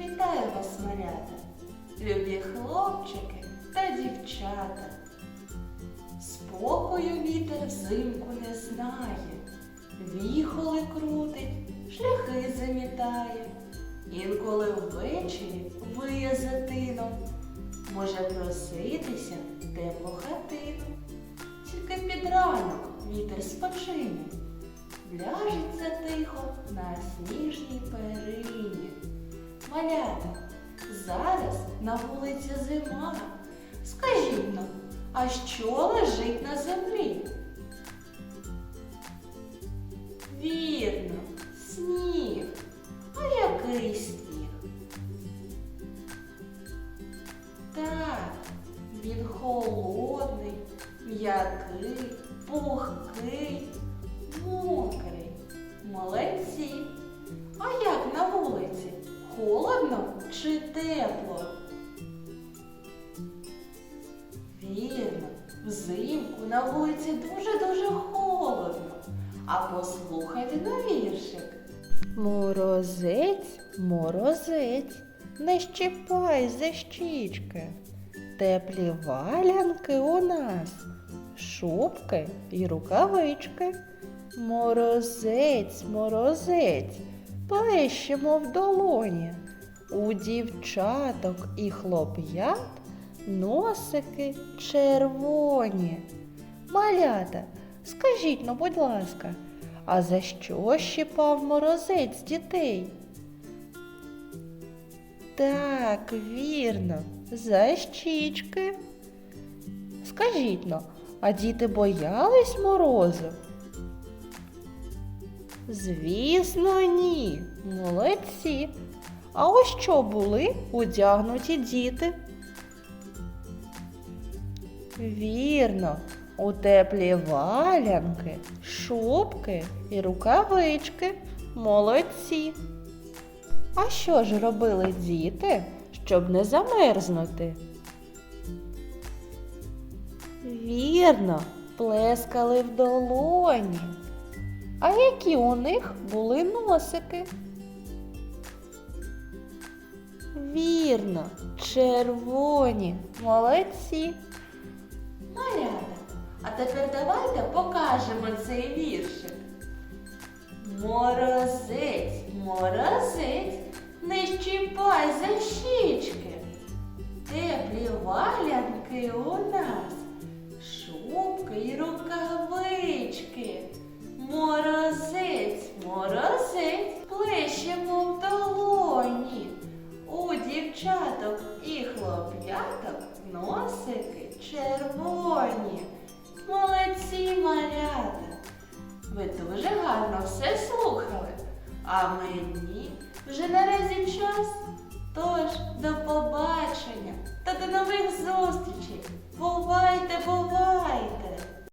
Вітаю вас, малята, любі хлопчики та дівчата. Спокою вітер взимку не знає, віхоли крутить, шляхи замітає. Інколи ввечері виє за тином, може проситися в теплу хатину. Тільки під ранок вітер спочине, ляжеться тихо на сніжній перині. Малята, зараз на вулиці зима. Скажіть нам, а що лежить на землі? Вірно, сніг. А який сніг? Так, він холодний, м'який, пухкий, тепло? Вірно, взимку на вулиці дуже-дуже холодно. А послухайте на віршик. Морозець, морозець, не щипай за щічки. Теплі валянки у нас, шубки і рукавички. Морозець, морозець, плещемо в долоні. У дівчаток і хлоп'ят носики червоні. Малята, скажіть, ну, будь ласка, а за що щипав морозець дітей? Так, вірно, за щічки. Скажіть ну, а діти боялись морозу? Звісно, ні. Молодці. А ось що були одягнуті діти? Вірно, у теплі валянки, шубки і рукавички. Молодці. А що ж робили діти, щоб не замерзнути? Вірно, плескали в долоні. А які у них були носики? Вірно, червоні, молодці. Малята, а тепер давайте покажемо цей віршик. Морозець, морозець, червоні. Молодці малята! Ви дуже гарно все слухали, а мені вже наразі час. Тож до побачення та до нових зустрічей. Бувайте, бувайте!